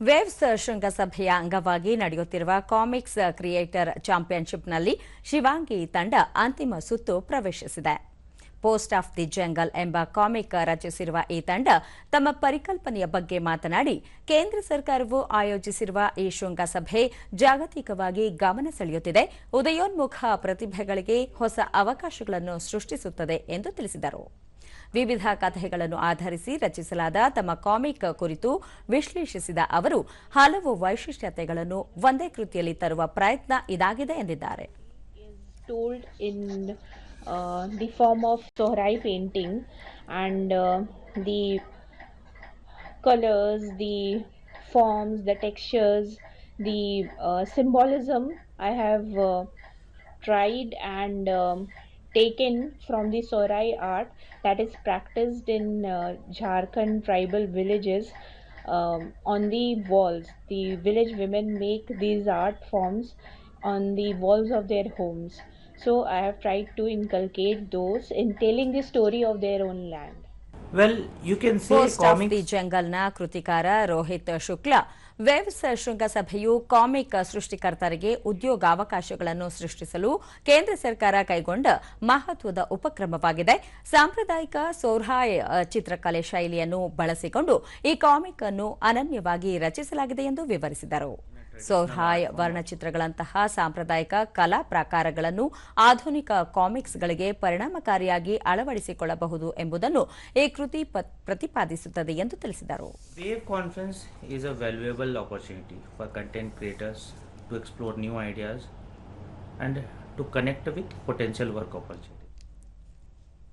Waves ಶೃಂಗಸಭೆಯ ಅಂಗವಾಗಿ ನಡೆಯುತ್ತಿರುವ ಕಾಮಿಕ್ಸ್ ಕ್ರಿಯೇಟರ್ ಚಾಂಪಿಯನ್ಶಿಪ್ನಲ್ಲಿ ಶಿವಾಂಗಿ ತಂಡ ಅಂತಿಮ ಸುತ್ತು ಪ್ರವೇಶಿಸಿದೆ. ಪೋಸ್ಟ್ ಆಫ್ ದಿ ಜಂಗಲ್ ಎಂಬ ಕಾಮಿಕ್ ರಚಿಸಿರುವ ಈ ತಂಡ ತಮ್ಮ ಪರಿಕಲ್ಪನೆಯ ಬಗ್ಗೆ ಮಾತನಾಡಿ, ಕೇಂದ್ರ ಸರ್ಕಾರವು ಆಯೋಜಿಸಿರುವ ಈ ಶೃಂಗಸಭೆ ಜಾಗತಿಕವಾಗಿ ಗಮನ ಸೆಳೆಯುತ್ತಿದೆ. ಉದಯೋನ್ಮುಖ ಪ್ರತಿಭೆಗಳಿಗೆ ಹೊಸ ಅವಕಾಶಗಳನ್ನು ಸೃಷ್ಟಿಸುತ್ತದೆ ಎಂದು ತಿಳಿಸಿದರು. ವಿವಿಧ ಕಥೆಗಳನ್ನು ಆಧರಿಸಿ ರಚಿಸಲಾದ ತಮ್ಮ ಕಾಮಿಕ್ ಕುರಿತು ವಿಶ್ಲೇಷಿಸಿದ ಅವರು, ಹಲವು ವೈಶಿಷ್ಟ್ಯತೆಗಳನ್ನು ಒಂದೇ ಕೃತಿಯಲ್ಲಿ ತರುವ ಪ್ರಯತ್ನ ಇದಾಗಿದೆ ಎಂದಿದ್ದಾರೆ. Told in the form of Sohrai painting and the colours the forms the textures the I have tried and taken from the Sorai art that is practiced in uh, Jharkhand tribal villages um, on the walls. The village women make these art forms on the walls of their homes. So I have tried to inculcate those in telling the story of their own land. Well, you can the. ಜಂಗಲ್ನ ಕೃತಿಕಾರ ರೋಹಿತ್ ಶುಕ್ಲಾ ವೆವ್ಸ್ ಶೃಂಗಸಭೆಯು comic ಸೃಷ್ಟಿಕರ್ತರಿಗೆ ಉದ್ಯೋಗಾವಕಾಶಗಳನ್ನು ಸೃಷ್ಟಿಸಲು ಕೇಂದ್ರ ಸರ್ಕಾರ ಕೈಗೊಂಡ ಮಹತ್ವದ ಉಪಕ್ರಮವಾಗಿದೆ ಸಾಂಪ್ರದಾಯಿಕ ಸೋರ್ಹಾಯ್ ಚಿತ್ರಕಲೆ ಶೈಲಿಯನ್ನು ಬಳಸಿಕೊಂಡು ಈ ಕಾಮಿಕ್ ಅನ್ನು ಅನನ್ಯವಾಗಿ ರಚಿಸಲಾಗಿದೆ ಎಂದು ವಿವರಿಸಿದರು ಸೋರ್ಹಾಯ್ ವರ್ಣಚಿತ್ರಗಳಂತಹ ಸಾಂಪ್ರದಾಯಿಕ ಕಲಾ ಪ್ರಕಾರಗಳನ್ನು ಆಧುನಿಕ ಕಾಮಿಕ್ಸ್ಗಳಿಗೆ ಪರಿಣಾಮಕಾರಿಯಾಗಿ ಅಳವಡಿಸಿಕೊಳ್ಳಬಹುದು ಎಂಬುದನ್ನು ಈ ಕೃತಿ ಪ್ರತಿಪಾದಿಸುತ್ತದೆ ಎಂದು ತಿಳಿಸಿದರು Wave Conference is a valuable opportunity for content creators to explore new ideas and to connect with potential work opportunities.